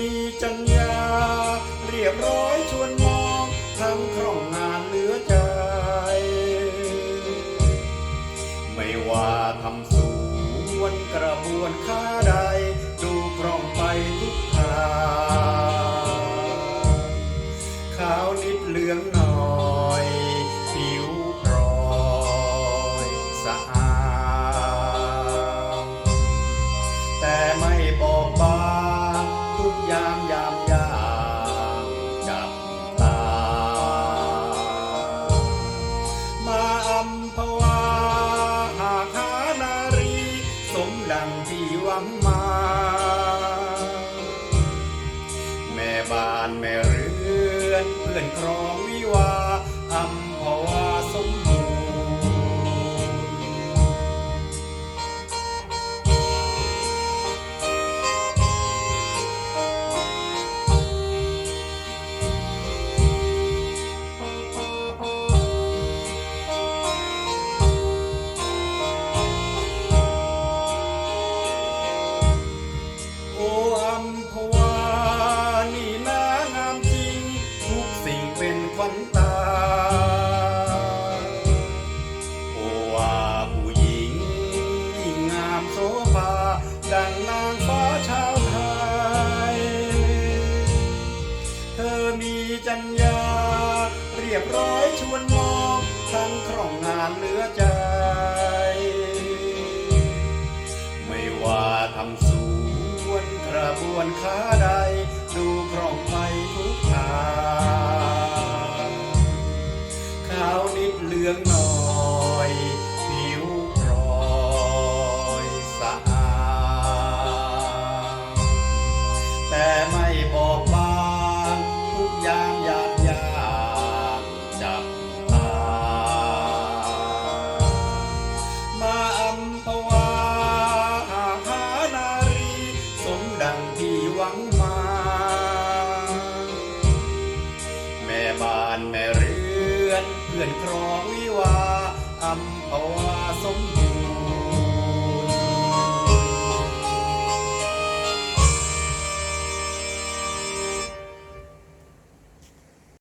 ณีจัญญา เรียบร้อยชวนมองทำคร่องงานเหลือใจ ไม่ว่าทำสวนกระบวนค้าใด ดูคร่องไปทุกทางขาวนิดเหลืองหนอ ดังที่หวังมา แม่บ้านแม่เรือนเพื่อนครองวิวา วงตาโอวาผู้หญิงยิ่งงามโสภาดังนางฟ้าชาวไทย เธอมีจัญญาเรียบร้อยชวนมองทั้งครองงานเหลือใจ ไม่ว่าทำสวนกระบวนค้าใดดูครอง Yang come.